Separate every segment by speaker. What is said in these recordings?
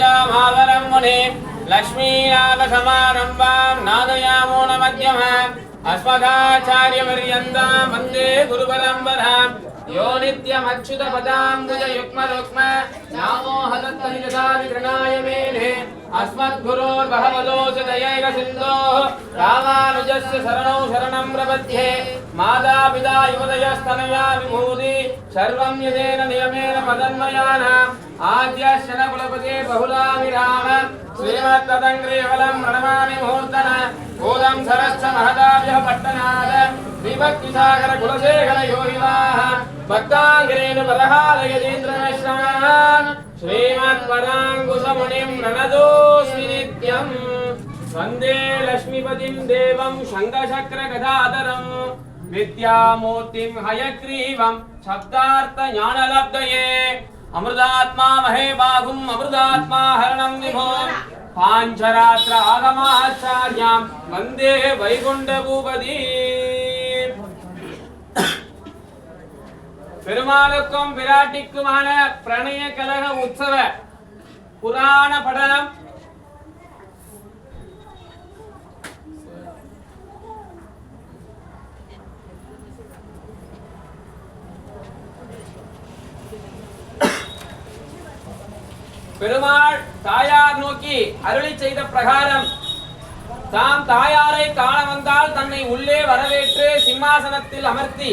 Speaker 1: ராஜாமாதரம் முனி லக்ஷ்மீநாதசமாரம்பாம் நாதயாமோ நமத்யமாம் அஸ்மதாச்சாரியவரியந்தாம் வந்தே குருபரம்பராம் अस्मदाचार्यपर्यन्तां वन्दे गुरुपरम्पराम् यो नित्यमच्युतपदाम्बुजयुग्मरुक्म नामो हतत्तनिजसाविगृणाय मेने अस्मद्गुरोर्भगवतोऽस्य दयैकसिन्धोः रामानुजस्य शरणौ शरणं प्रपद्ये मातापिता युवदयस्तनया विभूति सर्वं यदेन नियमेन मदन्मयानाम् आद्यशनकुलपते बहुलाविराम श्रीमत्तदङ्ग्रियवलं प्रणमामि मुहूर्तन भूतं सरश्च महदाभ्यः पट्टनाद శ్రీభక్తిసాగర కులశేఖర యోగినా భక్తాంగిరేణ వరహాలయజేంద్రమేశ్రమాన్ శ్రీమన్వరాంగుశమునిం రణదోస్మి నిత్యం వందే లక్ష్మీపతిం దేవం శంఖచక్ర గదాధరం విద్యామూర్తిం హయగ్రీవం శబ్దార్థ జ్ఞానలబ్ధయే అమృతాత్మా మహే బాహుం అమృతాత్మా హరణం విభో పాంచరాత్ర ఆగమాచార్యాం వందే వైకుంఠభూపదీ பெருமாளுக்கும் பிராட்டிக்குமான பிரணய கலக உற்சவ புராண படனம் பெருமாள் தாயார் நோக்கி அருளி செய்த பிரகாரம் தாம் தாயாரை காண வந்தால் தன்னை உள்ளே வரவேற்று சிம்மாசனத்தில் அமர்த்தி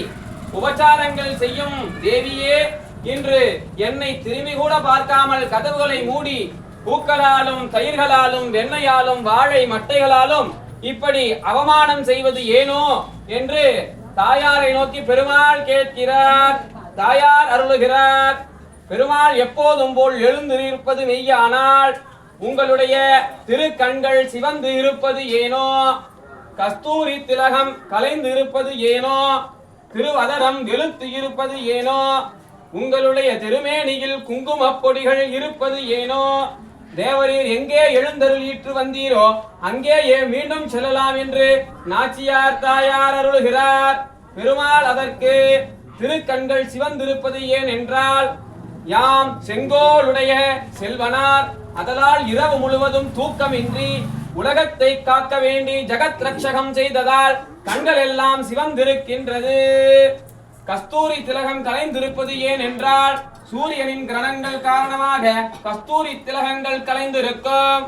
Speaker 1: உபச்சாரங்கள் செய்யும் தேவியே இன்று என்னை திரும்பி கூட பார்க்காமல் கதவுகளை மூடி பூக்களாலும் தயிர்களாலும் வெண்ணையாலும் வாழை மட்டைகளாலும் இப்படி அவமானம் செய்வது ஏனோ என்று தாயாரை நோக்கி பெருமாள் கேட்கிறார். தாயார் அருளுகிறார். பெருமாள் எப்போதும் போல் எழுந்திருப்பது மெய்யானால் உங்களுடைய திருக்கண்கள் சிவந்து இருப்பது ஏனோ? கஸ்தூரி திலகம் கலைந்து இருப்பது ஏனோ? திருவதரம் வெளுத்து இருப்பது ஏனோ? உங்களுடைய திருமேனியில் குங்குமப் பொடிகள் இருப்பது ஏனோ? தேவரீர் எங்கே எழுந்தருளீற்று வந்தீரோ அங்கேயே மீண்டும் செல்லலாம் என்று நாச்சியார் தாயார் அருள்கிறார். பெருமாள் அதற்கு திருக்கண்கள் சிவந்திருப்பது ஏன் என்றால் யாம் செங்கோலுடைய செல்வனார் அதனால் இரவு முழுவதும் தூக்கமின்றி உலகத்தை காக்க வேண்டி ஜகத் ரட்சகம் செய்ததால் கண்கள் எல்லாம் சிவந்திருக்கின்றது. கஸ்தூரி திலகம் கலைந்திருப்பது ஏன் என்றால் சூரியனின் கிரணங்கள் காரணமாக கஸ்தூரி திலகங்கள் கலைந்திருக்கும்.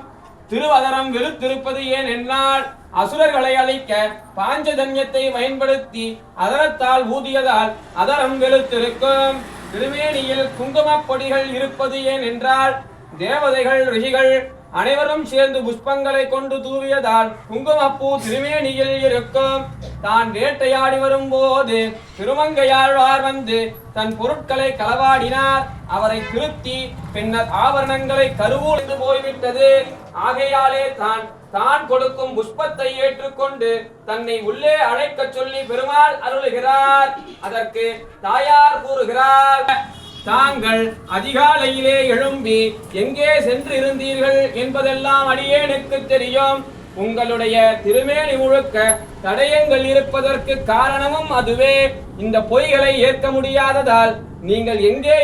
Speaker 1: திருவதரம் வெளுத்திருப்பது ஏன் என்னால் அசுரர்களை அழிக்க பாஞ்சஜன்யத்தை பயன்படுத்தி அதரத்தால் ஊதியதால் அதரம் வெளுத்திருக்கும் திருமேனியில் குங்குமப் பொடிகள் இருப்பது ஏன் என்றால் தேவதைகள் ரிஷிகள் அனைவரும் சேர்ந்து புஷ்பங்களை கொண்டு தூவியதால் குங்குமப்பூ திருமேனியில் இருக்கும். தான் வேட்டையாடி வரும்போது திருமங்கையாழ்வார் வந்து தன் பொருட்களை களவாடினார். அவரை திருத்தி பின்னர் ஆபரணங்களை கருவூழ்ந்து போய்விட்டது. ஆகையாலே தான் தான் கொடுக்கும் புஷ்பத்தை ஏற்றுக்கொண்டு தன்னை உள்ளே அழைக்கச் சொல்லி பெருமாள் அருளுகிறார். அதற்கு தாயார் கூறுகிறார். தாங்கள் அதிகாலையிலே எழும்பி எங்கே சென்று இருந்தீர்கள் என்பதெல்லாம் அடியேனுக்கு தெரியும். உங்களுடைய திருமேனி முழுக்க தடயங்கள் இருப்பதற்கு காரணமும் அதுவே. இந்த பொய்களை ஏற்க முடியாததால் நீங்கள் எங்கே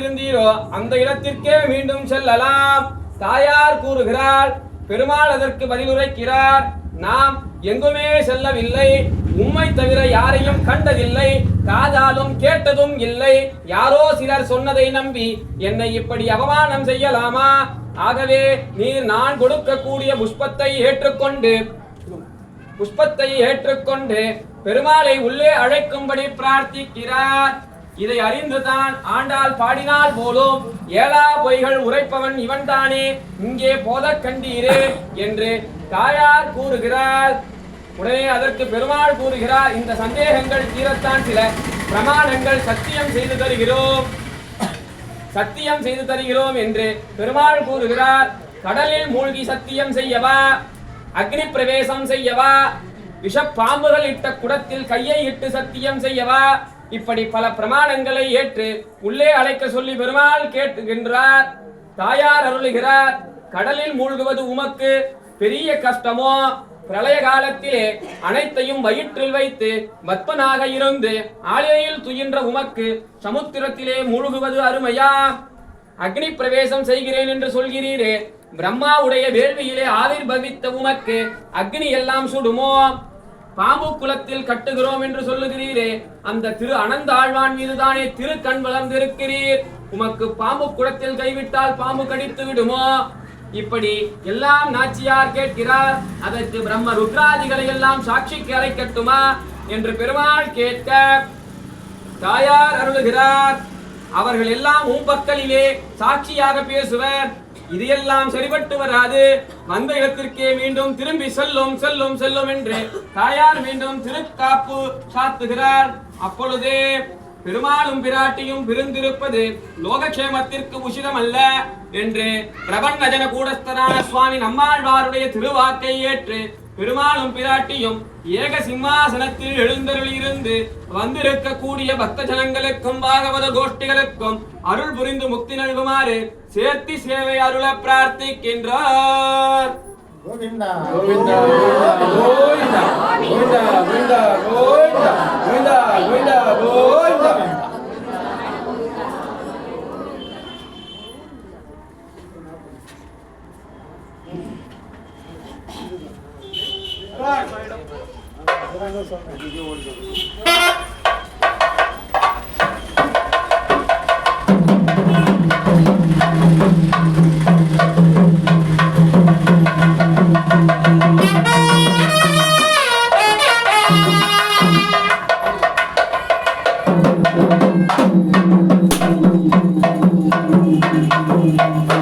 Speaker 1: இருந்தீரோ அந்த இடத்திற்கே மீண்டும் செல்லலாம். தாயார் கூறுகிறார் பெருமாள் அதற்கு பதிலுரைக்கிறார். நாம் எங்குமே செல்லவில்லை. உம்மை தவிர யாரையும் கண்டதில்லை. காதாலும் கேட்டதும் இல்லை. யாரோ சிலர் சொன்னதை நம்பி என்னை இப்படி அவமானம் செய்யலாமா? ஆகவே நீர் நான் கொடுக்கக்கூடிய புஷ்பத்தை ஏற்றுக்கொண்டு புஷ்பத்தை ஏற்றுக்கொண்டு பெருமாளை உள்ளே அழைக்கும்படி பிரார்த்திக்கிறார். இதை அறிந்துதான் ஆண்டாள் பாடினால் போலும் ஏழா பொய்கள் உரைப்பவன் இவன்தானே. இங்கே போத கண்டீரே என்று தாயார் கூறுகிறார். உடனே அதற்கு பெருமாள் கூறுகிறார் இந்த சந்தேகங்கள் தீரத்தான் சில பிரமாணங்கள் சத்தியம் செய்து தருகிறோம். சத்தியம் செய்து தருகிறோம் என்று பெருமாள் கூறுகிறார் கடலில் மூழ்கி சத்தியம் செய்யவா? அக்னி பிரவேசம் செய்யவா? விஷப்பாம்புகள் இட்ட குடத்தில் கையை இட்டு சத்தியம் செய்யவா? இப்படி பல பிரமாணங்களை ஏற்று உள்ளே அழைக்க சொல்லி பெருமாள் கேட்டுகின்றார். தாயார் அருளுகிறார் கடலில் மூழ்குவது உமக்கு பெரிய கஷ்டமோ? பிரளய காலத்திலே அனைத்தையும் வயிற்றில் வைத்து பத்மனாக இருந்து ஆலையில் துயின்ற உமக்கு சமுத்திரத்திலே மூழ்குவது அருமையா? அக்னி பிரவேசம் செய்கிறேன் என்று சொல்கிறீரே பிரம்மாவுடைய வேள்வியிலே ஆவிர் பவித்த உமக்கு அக்னி எல்லாம் சுடுமோ? பாம்பு குலத்தில் கட்டுகிறோம் என்று சொல்லுகிறீரே அந்த திரு அனந்த ஆழ்வான் மீதுதானே திரு கண் வளர்ந்திருக்கிறீர். உமக்கு பாம்பு குலத்தில் கைவிட்டால் பாம்பு கடித்து விடுமோ? இப்படி எல்லாம் நாச்சியார் கேட்கிறார். அதற்கு பிரம்ம ருத்ராதிகளை எல்லாம் சாட்சிக்கு அழைக்கட்டுமா என்று பெருமாள் கேட்க தாயார் அருளுகிறார். அவர்கள் எல்லாம் ஊம்பக்களிலே சாட்சியாக பேசுவர். இது எல்லாம் சரிபட்டு வராது. வந்த இடத்திற்கே மீண்டும் திரும்பி செல்லும் செல்லும் செல்லும் என்று தாயார் மீண்டும் திருக்காப்பு சாத்துகிறார். அப்பொழுதே பெருமாளும் பிராட்டியும் பிரிந்திருப்பது லோகக்ஷேமத்திற்கு உசிதம் அல்ல என்று பிரபன்னஜன கூடஸ்தரான சுவாமி நம்மாழ்வாருடைய திருவாக்கை ஏற்று பெருமாளும் பிராட்டியும் ஏக சிம்மாசனத்தில் எழுந்தருளிருந்து வந்திருக்கக்கூடிய பக்த ஜனங்களுக்கும் பாகவத கோஷ்டிகளுக்கும் அருள் புரிந்து முக்தி நல்குமாறு சேர்த்தி சேவை அருள பிரார்த்திக்கின்றார்.
Speaker 2: 고빈다 고빈다
Speaker 1: 고인다
Speaker 3: 고인다
Speaker 1: 고인다 고인다 고인다 고인다 고인다 Thank you. Thank you.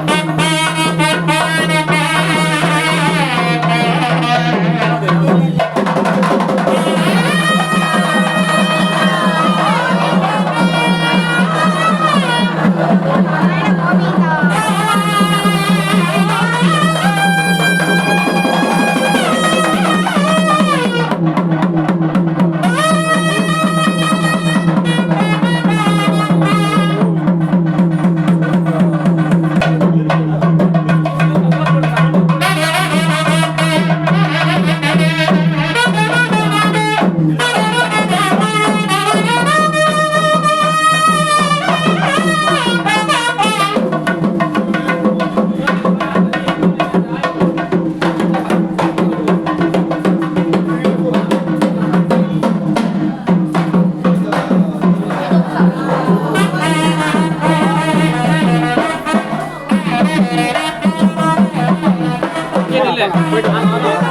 Speaker 1: போயிட்டு